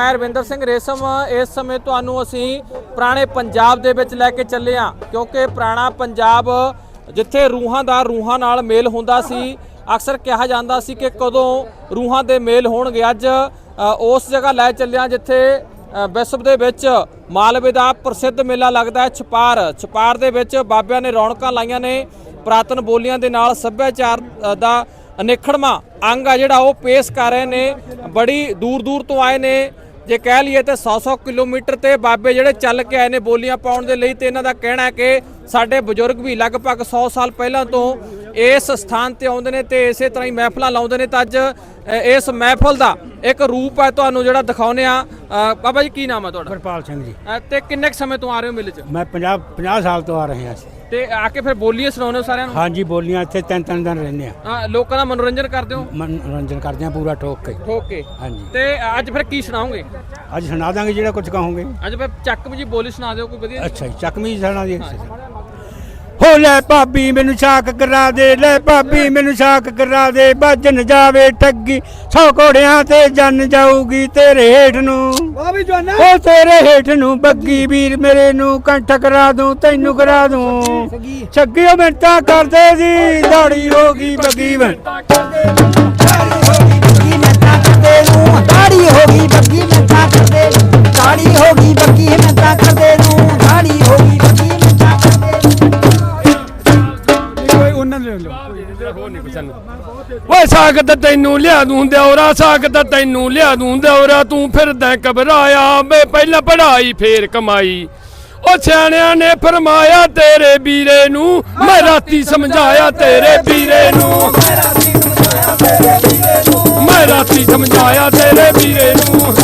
ਮੈਂ ਰਵਿੰਦਰ ਸਿੰਘ ਰੇਸ਼ਮ, ਇਸ ਸਮੇਂ ਤੁਹਾਨੂੰ ਅਸੀਂ ਪੁਰਾਣੇ ਪੰਜਾਬ ਦੇ ਵਿੱਚ ਲੈ ਕੇ ਚੱਲੇ ਹਾਂ, ਕਿਉਂਕਿ ਪੁਰਾਣਾ ਪੰਜਾਬ ਜਿੱਥੇ ਰੂਹਾਂ ਦਾ ਰੂਹਾਂ ਨਾਲ ਮੇਲ ਹੁੰਦਾ ਸੀ, ਅਕਸਰ ਕਿਹਾ ਜਾਂਦਾ ਸੀ ਕਿ ਕਦੋਂ ਰੂਹਾਂ ਦੇ ਮੇਲ ਹੋਣਗੇ। ਅੱਜ ਉਸ ਜਗ੍ਹਾ ਲੈ ਚੱਲਿਆ ਜਿੱਥੇ ਵਿਸ਼ਵ ਦੇ ਵਿੱਚ ਮਾਲਵੇ ਦਾ ਪ੍ਰਸਿੱਧ ਮੇਲਾ ਲੱਗਦਾ ਹੈ, ਛਪਾਰ। ਛਪਾਰ ਦੇ ਵਿੱਚ ਬਾਬਿਆਂ ਨੇ ਰੌਣਕਾਂ ਲਾਈਆਂ ਨੇ, ਪੁਰਾਤਨ ਬੋਲੀਆਂ ਦੇ ਨਾਲ ਸੱਭਿਆਚਾਰ ਦਾ ਅਨਿਖੜਵਾਂ ਅੰਗ ਆ ਜਿਹੜਾ ਉਹ ਪੇਸ਼ ਕਰ ਰਹੇ ਨੇ, ਬੜੀ ਦੂਰ ਦੂਰ ਤੋਂ ਆਏ ਨੇ। ਜੇ ਕਹਿ ਲਈਏ ਤੇ 100-100 ਕਿਲੋਮੀਟਰ ਤੇ ਬਾਬੇ ਜਿਹੜੇ ਚੱਲ ਕੇ ਆਏ ਨੇ ਬੋਲੀਆਂ ਪਾਉਣ ਦੇ ਲਈ ਤੇ ਇਹਨਾਂ ਦਾ ਕਹਿਣਾ ਹੈ ਕਿ ਸਾਡੇ ਬਜ਼ੁਰਗ ਵੀ ਲਗਭਗ 100 ਸਾਲ ਪਹਿਲਾਂ ਤੋਂ ਇਸ ਸਥਾਨ ਤੇ ਆਉਂਦੇ ਨੇ ਤੇ ਇਸੇ ਤਰ੍ਹਾਂ ਹੀ ਮਹਿਫਲਾਂ ਲਾਉਂਦੇ ਨੇ ਤਾਂ ਅੱਜ ਇਸ ਮਹਿਫਲ ਦਾ ਇੱਕ ਰੂਪ ਹੈ ਤੁਹਾਨੂੰ ਜਿਹੜਾ ਦਿਖਾਉਨੇ ਆ ਬਾਬਾ ਜੀ ਕੀ ਨਾਮ ਹੈ ਤੁਹਾਡਾ? ਗੁਰਪਾਲ ਸਿੰਘ ਜੀ। ਤੇ ਕਿੰਨੇ ਸਮੇਂ ਤੋਂ ਆ ਰਹੇ ਹੋ ਮੇਲੇ 'ਚ? ਮੈਂ 50 50 ਸਾਲ ਤੋਂ ਆ ਰਹੇ ਹਾਂ ਅਸੀਂ। ਤੇ ਆ ਕੇ ਫਿਰ ਬੋਲੀਆਂ ਸੁਣਾਉਂਦੇ ਹੋ ਸਾਰਿਆਂ ਨੂੰ? ਹਾਂਜੀ ਬੋਲੀਆਂ ਇੱਥੇ ਤਿੰਨ ਤਿੰਨ ਦਿਨ ਰਹਿੰਦੇ ਆ ਲੋਕਾਂ ਦਾ ਮਨੋਰੰਜਨ ਕਰਦੇ ਹੋ? ਮਨੋਰੰਜਨ ਕਰਦੇ ਆ ਪੂਰਾ ਠੋਕ ਕੇ। ਠੋਕ ਕੇ। ਹਾਂਜੀ। ਤੇ ਅੱਜ ਫਿਰ ਕੀ ਸੁਣਾਓਗੇ? ਅੱਜ ਸੁਣਾ ਦਾਂਗੇ ਜਿਹੜਾ ਕੁਝ ਕਹੋਗੇ। ਅੱਜ ਫਿਰ ਚੱਕ ਜੀ ਬੋਲੀ ਸੁਣਾ ਦਿਓ ਕੋਈ ਵਧੀਆ। ਅੱਛਾ ਜੀ ਚੱਕਵੀਂ ਸੁਣਾ ਦੀ ਹੋ ਲੈ ਭਾਬੀ ਮੈਨੂੰ ਸ਼ਾਕ ਕਰਾ ਦੇ ਲੈ ਭਾਬੀ ਮੈਨੂੰ ਸ਼ਾਕ ਕਰਾ ਦੇ ਭੱਜਣ ਜਾਵੇ ਠੱਗੀ ਸੌ ਘੋੜਿਆਂ ਤੇ ਜਨ ਜਾਊਗੀ ਤੇਰੇ ਹੇਠ ਨੂੰ। ਬਾਬੀ ਜਵਾਨਾ। ਉਹ ਤੇਰੇ ਹੇਠ ਨੂੰ ਬੱਗੀ ਵੀਰ ਮੇਰੇ ਨੂੰ ਕੰਠ ਕਰਾ ਦੂੰ ਤੈਨੂੰ ਕਰਾ ਦੂੰ। ਛੱਗੀਓ ਮਿੰਟਾਂ ਕਰਦੇ ਜੀ ਦਾੜੀ ਹੋ ਗਈ ਬੱਗੀ ਮਿੰਟਾਂ ਬੱਗੀ ਮੈਂ ਤਾਂ ਕਰਦੇ ਨੂੰ ਦਾੜੀ ਹੋ ਗਈ ਬੱਗੀ ਮੈਂ ਤਾਂ ਕਰਦੇ ਦਾੜੀ ਹੋ ਗਈ ਬੱਗੀ ਮੈਂ ਓਏ ਸਾਗ ਤੈਨੂੰ ਲਿਆ ਦੂੰ ਦਿਉਰਾ ਸਾਗ ਤੈਨੂੰ ਲਿਆ ਦੂੰ ਦਿਉਰਾ ਤੂੰ ਫਿਰਦਾ ਘਬਰਾਇਆ। ਵੇ ਪਹਿਲਾਂ ਪੜਾਈ ਫੇਰ ਕਮਾਈ। ਉਹ ਸਿਆਣਿਆਂ ਨੇ ਫਰਮਾਇਆ ਤੇਰੇ ਵੀਰੇ ਨੂੰ, ਮੈਂ ਰਾਤੀ ਸਮਝਾਇਆ ਤੇਰੇ ਵੀਰੇ ਨੂੰ। ਮੈਂ ਰਾਤੀ ਸਮਝਾਇਆ ਤੇਰੇ ਵੀਰੇ ਨੂੰ।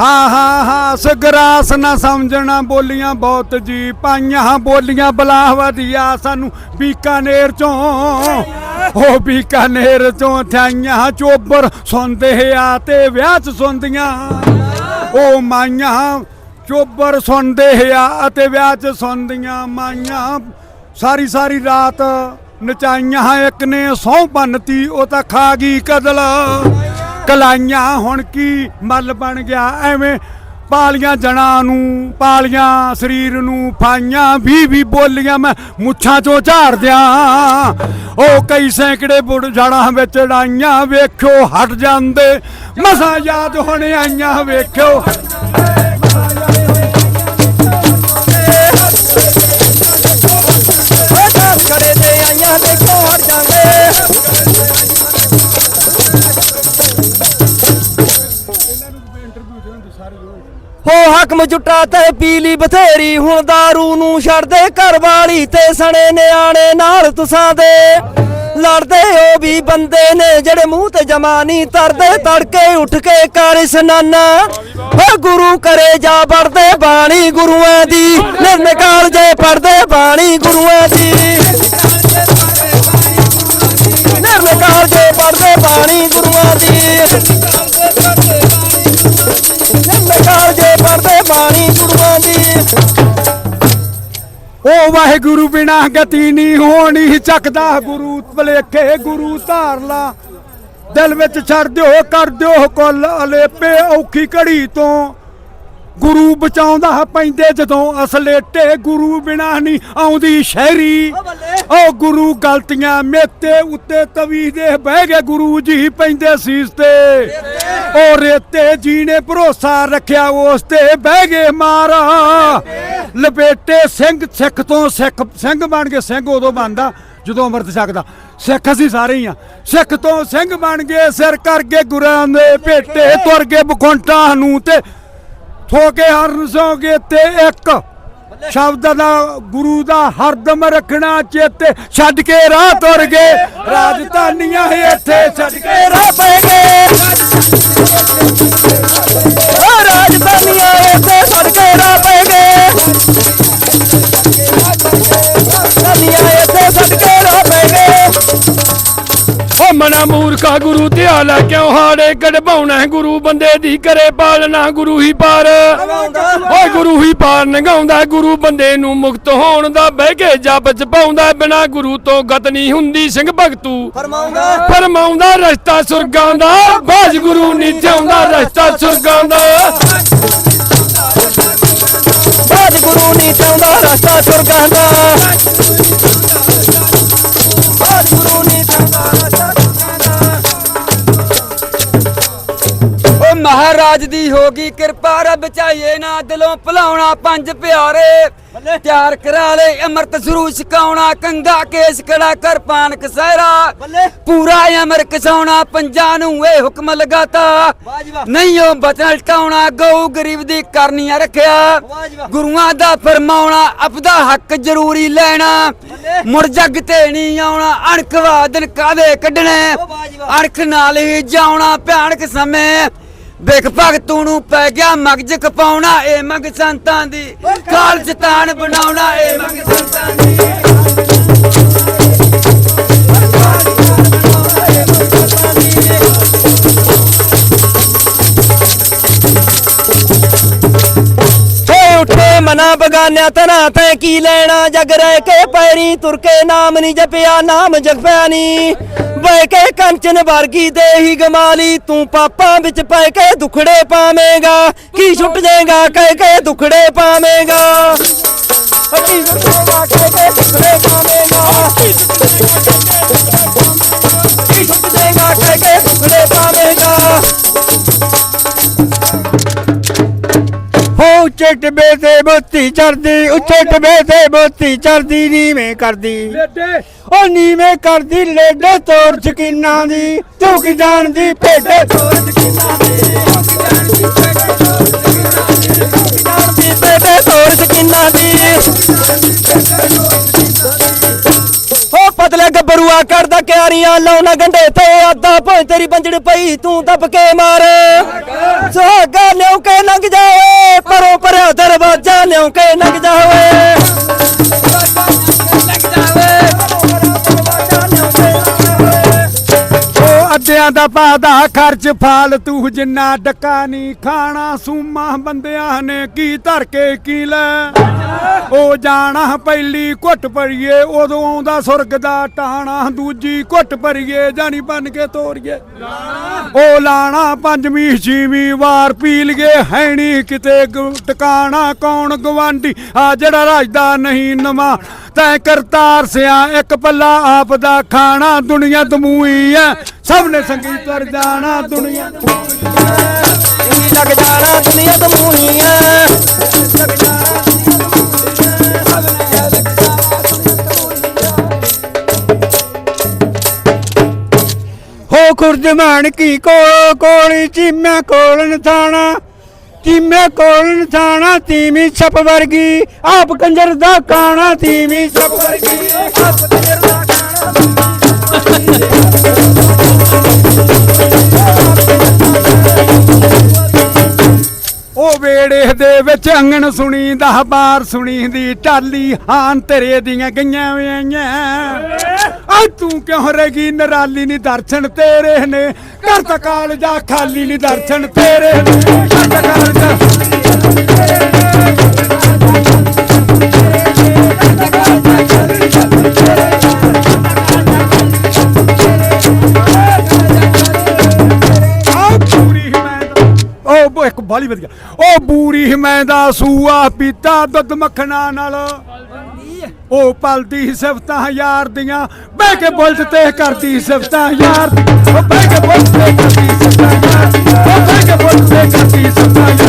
ਹਾਂ ਹਾਂ ਹਾਂ ਸਗਰਾਸ ਨਾ ਸਮਝਣਾ, ਬੋਲੀਆਂ ਬਹੁਤ ਜੀ ਪਾਈਆਂ ਬੋਲੀਆਂ ਬਲਾ ਵਧੀਆ ਸਾਨੂੰ ਬੀਕਾਨੇਰ ਚੋਂ। ਉਹ ਬੀਕਾਨੇਰ ਚੋਂ ਥਾਈਆਂ ਚੋਬਰ ਸੁਣਦੇ ਆ ਤੇ ਵਿਆਹ ਚ ਸੁਣਦੀਆਂ। ਉਹ ਮਾਈਆਂ ਚੋਬਰ ਸੁਣਦੇ ਆ ਅਤੇ ਵਿਆਹ ਚ ਸੁਣਦੀਆਂ ਮਾਈਆਂ। ਸਾਰੀ ਸਾਰੀ ਰਾਤ ਨਚਾਈਆਂ ਇੱਕ ਨੇ ਸਹੁੰ ਬੰਨਤੀ, ਉਹ ਤਾਂ ਖਾ ਗਈ ਕਦਲ। ਕਲਾਈਆਂ ਹੁਣ ਕੀ ਮੱਲ ਬਣ ਗਿਆ, ਐਵੇਂ ਪਾਲੀਆਂ ਜਣਾ ਨੂੰ, ਪਾਲੀਆਂ ਸਰੀਰ ਨੂੰ ਫਾਈਆਂ, ਵੀ ਵੀ ਬੋਲੀਆਂ ਮੈਂ ਮੁੱਛਾਂ ਚੋਂ ਝਾੜ ਦਿਆਂ। ਉਹ ਕਈ ਸੈਂਕੜੇ ਬੁੜ ਜੜਾਂ ਵਿੱਚ ਡਾਈਆਂ, ਵੇਖਿਓ ਹਟ ਜਾਂਦੇ। ਮਸਾਂ ਯਾਦ ਹੁਣ ਆਈਆਂ, ਵੇਖਿਓ ਹੋ ਹਕਮ ਤੇ ਪੀਲੀ ਬਥੇਰੀ, ਹੁਣ दारू ਨੂੰ ਛੱਡਦੇ ਘਰ ਵਾਲੀ ਤੇ ਸਣੇ ਨਿਆਣੇ ਨਾਲ ਤੁਸਾਂ ਦੇ। ਲੜਦੇ ਉਹ ਵੀ ਬੰਦੇ ਨੇ, ਜਿਹੜੇ ਮੂੰਹ ਤੇ ਜਮਾਨੀ ਤਰਦੇ, ਤੜਕੇ ਉੱਠ ਕੇ ਕਰ ਸਨਾਨਾ ਓ ਗੁਰੂ ਕਰੇ ਜਾ ਵੜਦੇ, ਬਾਣੀ ਗੁਰੂਆਂ ਦੀ। ਨਿਰਨਕਾਲ ਜੇ ਪੜਦੇ ਬਾਣੀ ਗੁਰੂਆਂ ਦੀ। ਗੁਰੂਆਂ ਉਹ ਵਾਹਿਗੁਰੂ, ਬਿਨਾ ਗਤੀ ਨਹੀਂ ਹੋਣੀ ਚੱਕਦਾ ਗੁਰੂ। ਭਲੇਖੇ ਗੁਰੂ ਧਾਰ ਲਾ ਦਿਲ ਵਿੱਚ ਛੱਡ ਦਿਓ, ਕਰ ਦਿਓ ਕੁੱਲ ਅਲੇਪੇ ਔਖੀ ਘੜੀ ਤੋਂ। ਗੁਰੂ ਬਚਾਉਂਦਾ ਪੈਂਦੇ ਜਦੋਂ ਅਸਲੇਟੇ ਗੁਰੂ ਬਿਨਾ ਨਹੀਂ ਆਉਂਦੀ ਸ਼ਹਿਰੀ। ਉਹ ਗੁਰੂ ਗਲਤੀਆਂ ਮੇਤੇ ਉੱਤੇ ਤਵੀ ਦੇ ਬਹਿ ਗਏ ਗੁਰੂ ਜੀ ਪੈਂਦੇ ਸੀਸ ਤੇ। ਉਹ ਰੇਤੇ ਜੀ ਨੇ ਭਰੋਸਾ ਰੱਖਿਆ ਉਸ ਤੇ ਬਹਿ ਗਏ ਮਾਰਾ। ਲਪੇਟੇ ਸਿੰਘ ਸਿੱਖ ਤੋਂ ਸਿੱਖ ਸਿੰਘ ਬਣ ਕੇ ਸਿੰਘ ਉਦੋਂ ਬਣਦਾ ਜਦੋਂ ਅੰਮ੍ਰਿਤ ਛਕਦਾ। ਸਿੱਖ ਅਸੀਂ ਸਾਰੇ ਹੀ ਆ। ਸਿੱਖ ਤੋਂ ਸਿੰਘ ਬਣ ਗਏ ਸਿਰ ਕਰਕੇ ਗੁਰਾਂ ਦੇ ਭੇਟੇ ਤੁਰ ਗਏ ਬਖੁੰਟਾਂ ਨੂੰ ਤੇ ਠੋਕੇ ਹਰਨ ਸੋਗੇ ਤੇ ਇੱਕ। ਸ਼ਬਦ ਦਾ ਗੁਰੂ ਦਾ ਹਰਦਮ ਰੱਖਣਾ ਚੇਤੇ। ਛੱਡ ਕੇ ਰਾਹ ਤੁਰ ਗਏ। ਰਾਜਧਾਨੀਆਂ ਰਾਜਧਾਨੀਆਂ ਇੱਥੇ ਛੱਡ ਕੇ ਰਾਹ ਪੈ ਗਏ ਓ ਮਨ ਸਿਆਣਾ ਮੂਰਖਾ ਗੁਰੂ ਧਿਆ ਲੈ ਕਿਉਂ ਹਾੜੇ ਕਢਵਾਉਣਾ ਗੁਰੂ ਬੰਦੇ ਦੀ ਕਰੇ ਪਾਲਣਾ ਗੁਰੂ ਹੀ ਪਾਰ। ਓਏ ਗੁਰੂ ਹੀ ਪਾਰ ਨਗਾਉਂਦਾ ਗੁਰੂ ਬੰਦੇ ਨੂੰ ਮੁਕਤ ਹੋਣ ਦਾ ਬਹਿ ਕੇ ਜਪ ਚ ਪਾਉਂਦਾ ਬਿਨਾ ਗੁਰੂ ਤੋਂ ਗਤ ਨਹੀਂ ਹੁੰਦੀ ਸਿੰਘ ਭਗਤੂ। ਫਰਮਾਉਂਦਾ। ਫਰਮਾਉਂਦਾ ਰਸਤਾ ਸੁਰਗਾਂ ਦਾ। ਬਾਜ ਗੁਰੂ ਨਹੀਂ ਚਾਹੁੰਦਾ ਰਸਤਾ ਸੁਰਗਾਂ ਦਾ। ਬਾਦ ਗੁਰੂ ਨਹੀਂ ਚਾਹੁੰਦਾ ਰਸਤਾ ਸੁਰਗਾਂ ਦਾ। ਮਹਾਰਾਜ ਦੀ ਹੋ ਗਈ ਕਿਰਪਾ ਰੱਬ ਚਾਹੀਏ ਨਾ ਦਿਲੋਂ ਭੁਲਾਉਣਾ ਪੰਜ ਪਿਆਰੇ। ਤਿਆਰ ਕਰਾ ਲੈ ਅੰਮ੍ਰਿਤ ਸਰੂ ਛਕਾਉਣਾ ਕੰਗਾ ਕੇਸ ਕੜਾ ਕਰ ਪਾਨ ਕਸਹਿਰਾ ਪੂਰਾ ਅਮਰ ਕਸਾਉਣਾ ਪੰਜਾਂ ਨੂੰ ਇਹ ਹੁਕਮ ਲਗਾਤਾ। ਨਹੀਂ ਉਹ ਬਚਨ ਟਾਉਣਾ ਗਊ ਗਰੀਬ ਦੀ ਕਰਨੀਆਂ ਰੱਖਿਆ। ਗੁਰੂਆਂ ਦਾ ਫਰਮਾਉਣਾ ਆਪਦਾ ਹੱਕ ਜ਼ਰੂਰੀ ਲੈਣਾ। ਮੁੜ ਜੱਗ ਤੇ ਨਹੀਂ ਆਉਣਾ ਅਣਖ ਵਾਦਨ ਕਾਦੇ ਕੱਢਣੇ? ਅਣਖ ਨਾਲ ਹੀ ਜਾਉਣਾ ਭਿਆਨਕ ਸਮੇਂ। ਵੇਖ ਭਗਤੂ ਨੂੰ ਪੈ ਗਿਆ ਮਗਜ ਕਪਾਉਣਾ ਇਹ ਮਗ ਸੰਤਾਂ ਦੀ। ਕਾਲ ਚਤਾਨ ਬਣਾਉਣਾ ਇਹ ਮਗ ਸੰਤਾਂ ਦੀ। ਉੱਠੇ ਮਨਾ ਬਗਾਨਿਆ ਤਨਾ ਤੈ ਕੀ ਲੈਣਾ, ਜਗ ਰਹਿ ਕੇ ਪੈਰੀ ਤੁਰ ਕੇ ਨਾਮ ਨਹੀਂ ਜਪਿਆ, ਨਾਮ ਜਪਿਆ ਨਹੀਂ ਬੈ ਕੇ ਕੰਚਨ ਵਰਗੀ ਦੇਹੀ ਗਮਾਲੀ, ਤੂੰ ਪਾਪਾਂ ਵਿੱਚ ਪੈ ਕੇ ਦੁਖੜੇ ਪਾਵੇਂਗਾ। ਕੀ ਛੁੱਟ ਜਾਏਗਾ, ਕਹਿ ਕੇ ਦੁਖੜੇ ਪਾਵੇਂਗਾ। ਕੀ ਛੁੱਟ ਜਾਏਗਾ, ਕਹਿ ਕੇ ਦੁਖੜੇ ਪਾਵੇਂਗਾ। ਕੀ ਛੁੱਟ ਜਾਏਗਾ, ਕਹਿ ਕੇ ਦੁਖੜੇ ਪਾਵੇਂਗਾ। ਉੱਚੇ ਟਿੱਬੇ ਤੇ ਬੋਤੀ ਚੜਦੀ ਉੱਚੇ ਟਿੱਬੇ ਤੇ ਬੋਤੀ ਚੜਦੀ ਨੀਵੇਂ ਕਰਦੀ। ਉਹ ਨੀਵੇਂ ਕਰਦੀ ਲੇਡੇ ਤੋਰ ਸ਼ਕੀਨਾਂ ਦੀ ਤੂੰ ਕੀ ਜਾਣਦੀ ਭੇਡੇ ਤੋਰ ਸ਼ਕੀਨਾਂ ਦੀ ਤੋਰ ਦੀ। ਹੋ ਪਤਲੇ ਗੱਭਰੂਆ ਕਰਦਾ ਕਿਆਰੀਆਂ ਲਾਉਣਾ ਗੰਡੇ ਤੇ ਆਦਾ ਭੋਂ ਤੇਰੀ ਬੰਜੜ ਪਈ ਤੂੰ ਦੱਬ ਕੇ ਮਾਰ। ਸੁਹਾਗਾ ਲਿਉ ਕੇ ਲੰਘ ਜਾਵੇ ਪਰੋਂ ਪਰਿਆ ਦਰਵਾਜ਼ਾ ਲਿਉ ਕੇ ਲੰਘ ਜਾਵੇ। ਉਹ ਅੱਡਿਆਂ ਦਾ ਪਾਦਾ ਖਰਚ ਫਾਲਤੂ ਜਿੰਨਾ ਡੱਕਾ ਨਹੀਂ ਖਾਣਾ, ਸੂਮਾ ਬੰਦਿਆਂ ਨੇ ਕੀ ਧਰ ਕੇ ਕੀ ਲੈ? ਉਹ ਜਾਣਾ ਪਹਿਲੀ ਘੁੱਟ ਭਰੀਏ ਉਦੋਂ ਆਉਂਦਾ ਸੁਰਗ ਦਾ ਟਾਣਾ ਦੂਜੀ ਘੁੱਟ ਭਰੀਏ ਜਾਣੀ ਬਨ ਕੇ ਤੋਰੀਏ। ਉਹ ਲਾਣਾ ਪੰਜਵੀਂ ਛੀਵੀਂ ਵਾਰ ਪੀ ਲਗੇ ਹੈਣੀ ਕਿਤੇ ਟਿਕਾਣਾ ਕੌਣ ਗਵਾਂਢੀ? ਆ ਜਿਹੜਾ ਰਾਜਦਾ ਨਹੀਂ ਨਵਾਂ ਤੈ ਕਰਤਾਰ ਸਿਆ ਇੱਕ ਪੱਲਾ ਆਪ ਦਾ ਖਾਣਾ ਦੁਨੀਆ ਦਮੂਈ ਐ। ਸਭ ਨੇ ਸੰਗੀ ਤਰ ਜਾਣਾ ਦੁਨੀਆ ਕੀ ਲੱਗ ਜਾਣਾ ਦੁਨੀਆ ਤੋਂ ਮੂਹੀਆਂ ਹੋ ਖੁਰਜਮਾਨ ਕੀ ਕੋਲ, ਕੋਲੀ ਚੀਮੇ ਕੋਲਨ ਥਾਣਾ ਚੀਮਿਆ ਕੋਲਨ ਥਾਣਾ ਤੀਵੀਂ ਛਪ ਵਰਗੀ। ਆਪ ਕੰਜਰ ਦਾ ਕਾਣਾ, ਤੀਵੀਂ ਛਪ ਵਰਗੀ। ਉਹ ਦੇ ਵਿੱਚ ਅੰਗਣ ਸੁਣੀ ਦਹ ਬਾਰ ਸੁਣੀ ਦੀ ਟਾਲੀ ਹਾਂ ਤੇਰੇ ਦੀਆਂ ਗਈਆਂ ਵਿਆਈਆਂ ਆ ਤੂੰ ਕਿਉਂ ਰਹੇਗੀ ਨਰਾਲੀ ਨਹੀਂ ਦਰਸ਼ਨ ਤੇਰੇ ਨੇ। ਘਰ ਤਾਂ ਕਾਲਜਾ ਖਾਲੀ ਨਹੀਂ ਦਰਸ਼ਨ ਤੇਰੇ ਨੇ। ਘਰ ਤਾਂ ਆ ਬਾਲੀ ਵਧੀਆ। ਉਹ ਬੂਰੀ ਹਿਮਾਇਤ ਦਾ ਸੂਆ ਪੀਤਾ ਦੁੱਧ ਮੱਖਣਾ ਨਾਲ। ਉਹ ਪਲਦੀ ਸਿਫਤਾਂ ਯਾਰ ਦੀਆਂ। ਬਹਿ ਕੇ ਬੁਲਟ ਤੇ ਕਰਦੀ ਸਿਫਤਾਂ ਯਾਰ ਉਹ ਬਹਿ ਕੇ ਬੁਲਟ ਤੇ ਕਰਦੀ ਸਿਫਤਾਂ ਯਾਰ ਉਹ ਬਹਿ ਕੇ ਬੁਲਟ ਤੇ ਕਰਦੀ ਸਿਫਤਾਂ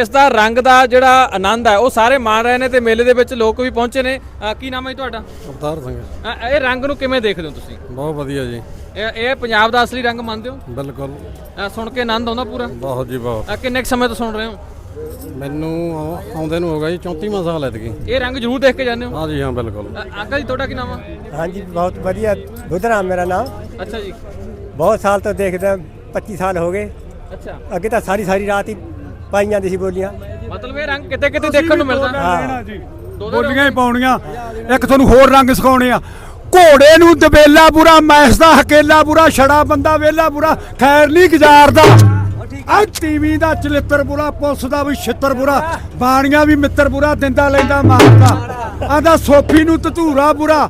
ਇਸ ਦਾ ਰੰਗ ਦਾ ਜਿਹੜਾ ਆਨੰਦ ਹੈ ਉਹ ਸਾਰੇ ਮਾਣ ਰਹੇ ਨੇ ਤੇ ਮੇਲੇ ਦੇ ਵਿੱਚ ਲੋਕ ਵੀ ਪਹੁੰਚੇ ਨੇ। ਅ, ਕੀ ਨਾਮ ਹੈ ਜੀ ਤੁਹਾਡਾ? ਅਵਤਾਰ ਸਿੰਘ। ਅ, ਇਹ ਰੰਗ ਨੂੰ ਕਿਵੇਂ ਦੇਖਦੇ ਹੋ ਤੁਸੀਂ? ਬਹੁਤ ਵਧੀਆ ਜੀ। ਇਹ ਇਹ ਪੰਜਾਬ ਦਾ ਅਸਲੀ ਰੰਗ ਮੰਨਦੇ ਹੋ? ਬਿਲਕੁਲ। ਅ, ਸੁਣ ਕੇ ਆਨੰਦ ਆਉਂਦਾ ਪੂਰਾ? ਬਹੁਤ ਜੀ ਬਹੁਤ। ਅ, ਕਿੰਨੇ ਕੁ ਸਮੇਂ ਤੋਂ ਸੁਣ ਰਹੇ ਹੋ? ਮੈਨੂੰ ਆਉ- ਆਉਂਦੇ ਨੂੰ ਹੋ ਗਿਆ ਜੀ 34ਵਾਂ ਸਾਲ ਐਤਕੀ। ਇਹ ਰੰਗ ਜ਼ਰੂਰ ਦੇਖ ਕੇ ਜਾਂਦੇ ਹੋ? ਹਾਂ ਜੀ ਹਾਂ ਬਿਲਕੁਲ। ਅੰਕਲ ਜੀ ਤੁਹਾਡਾ ਕੀ ਨਾਮ ਆ? ਹਾਂਜੀ ਬਹੁਤ ਵਧੀਆ। ਬੁੱਧਰਾਮ ਮੇਰਾ ਨਾਮ। ਅੱਛਾ ਜੀ। ਬਹੁਤ ਸਾਲ ਤੋਂ ਦੇਖਦਾ 25 ਸਾਲ ਹੋ ਗਏ। ਅੱਛਾ। ਅੱਗੇ ਤਾਂ ਸਾਰੀ ਸਾਰੀ ਰਾਤ ਹੀ ਪਾਈ ਜਾਂਦੀ ਸੀ ਬੋਲੀਆਂ। ਮਤਲਬ ਇਹ ਰੰਗ ਕਿਤੇ ਕਿਤੇ ਦੇਖਣ ਨੂੰ ਮਿਲਦਾ। ਹਾਂ। ਬੋਲੀਆਂ ਹੀ ਪਾਉਣੀਆਂ ਇੱਕ ਤੁਹਾਨੂੰ ਹੋਰ ਰੰਗ ਸਿਖਾਉਣੇ ਆ। ਘੋੜੇ ਨੂੰ ਦਬੇਲਾ ਬੁਰਾ ਮੈਸ ਦਾ ਹਕੇਲਾ ਬੁਰਾ ਛੜਾ ਬੰਦਾ ਵੇਲਾ ਬੁਰਾ ਖੈਰ ਨਹੀਂ ਗੁਜ਼ਾਰਦਾ ਆ। ਟੀਵੀ ਦਾ ਚਲਿੱਤਰ ਬੁਰਾ ਪੁਲਿਸ ਦਾ ਵੀ ਛਿੱਤਰ ਬੁਰਾ ਬਾਣੀਆਂ ਵੀ ਮਿੱਤਰ ਬੁਰਾ ਦਿੰਦਾ ਲੈਂਦਾ ਮਾਰਦਾ। ਆਂਦਾ ਸੋਫੀ ਨੂੰ ਧਤੂਰਾ ਬੁਰਾ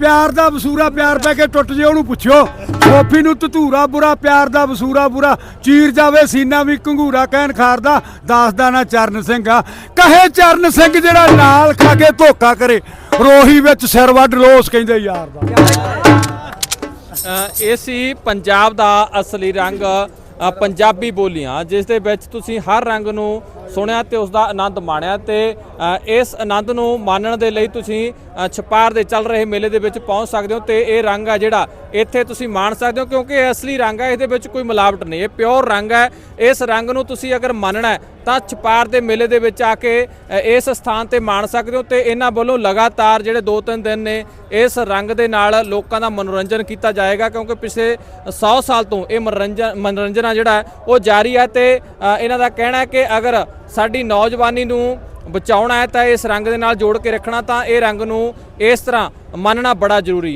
ਪਿਆਰ ਦਾ ਵਸੂਰਾ ਪਿਆਰ ਪੈ ਕੇ ਟੁੱਟ ਜੇ ਉਹਨੂੰ ਪੁੱਛਿਓ। ਸੋਫੀ ਨੂੰ ਧਤੂਰਾ ਬੁਰਾ, ਪਿਆਰ ਦਾ ਵਸੂਰਾ ਬੁਰਾ। ਚੀਰ ਜਾਵੇ ਸੀਨਾ ਵੀ ਘੰਗੂਰਾ ਕਹਿਣ ਖਾਰਦਾ, ਦੱਸਦਾ ਨਾ ਚਰਨ ਸਿੰਘ ਆ। ਕਹੇ ਚਰਨ ਸਿੰਘ ਜਿਹੜਾ ਨਾਲ ਖਾ ਕੇ ਧੋਖਾ ਕਰੇ, ਰੋਹੀ ਵਿੱਚ ਸਿਰ ਵੱਢ ਰੋਸ ਕਹਿੰਦੇ ਯਾਰ ਦਾ। ਇਹ ਸੀ ਪੰਜਾਬ ਦਾ ਅਸਲੀ ਰੰਗ ਪੰਜਾਬੀ ਬੋਲੀਆਂ, ਜਿਸ ਦੇ ਵਿੱਚ ਤੁਸੀਂ ਹਰ ਰੰਗ ਨੂੰ ਸੁਣਿਆ ਤੇ ਉਸ ਦਾ ਆਨੰਦ ਮਾਣਿਆ ਤੇ ਇਸ ਆਨੰਦ ਨੂੰ ਮਾਣਨ ਦੇ ਲਈ ਤੁਸੀਂ ਛਪਾਰ ਦੇ ਚੱਲ ਰਹੇ ਮੇਲੇ ਦੇ ਵਿੱਚ ਪਹੁੰਚ ਸਕਦੇ ਹੋ ਤੇ ਇਹ ਰੰਗ ਆ ਜਿਹੜਾ ਇੱਥੇ ਤੁਸੀਂ ਮਾਣ ਸਕਦੇ ਹੋ ਕਿਉਂਕਿ ਇਹ ਅਸਲੀ ਰੰਗ ਹੈ ਇਹਦੇ ਵਿੱਚ ਕੋਈ ਮਿਲਾਵਟ ਨਹੀਂ, ਇਹ ਪਿਓਰ ਰੰਗ ਹੈ ਇਸ ਰੰਗ ਨੂੰ ਤੁਸੀਂ ਅਗਰ ਮੰਨਣਾ ਤਾਂ ਛਪਾਰ ਦੇ ਮੇਲੇ ਦੇ ਵਿੱਚ ਆ ਕੇ ਇਸ ਸਥਾਨ ਤੇ ਮਾਣ ਸਕਦੇ ਹੋ ਤੇ ਇਹਨਾਂ ਵੱਲੋਂ ਲਗਾਤਾਰ ਜਿਹੜੇ 2-3 ਦਿਨ ਨੇ ਇਸ ਰੰਗ ਦੇ ਨਾਲ ਲੋਕਾਂ ਦਾ ਮਨੋਰੰਜਨ ਕੀਤਾ ਜਾਏਗਾ ਕਿਉਂਕਿ ਪਿਛਲੇ 100 ਸਾਲ ਤੋਂ ਇਹ ਮਨੋਰੰਜਨ ਮਨੋਰੰਜਨ ਆ ਜਿਹੜਾ ਉਹ ਜਾਰੀ ਹੈ ਤੇ ਇਹਨਾਂ ਦਾ ਕਹਿਣਾ ਹੈ ਕਿ ਅਗਰ ਸਾਡੀ ਨੌਜਵਾਨੀ ਨੂੰ ਬਚਾਉਣਾ ਹੈ ਤਾਂ ਇਸ ਰੰਗ ਦੇ ਨਾਲ ਜੋੜ ਕੇ ਰੱਖਣਾ, ਤਾਂ ਇਹ ਰੰਗ ਨੂੰ ਇਸ ਤਰ੍ਹਾਂ ਮੰਨਣਾ ਬੜਾ ਜ਼ਰੂਰੀ ਹੈ।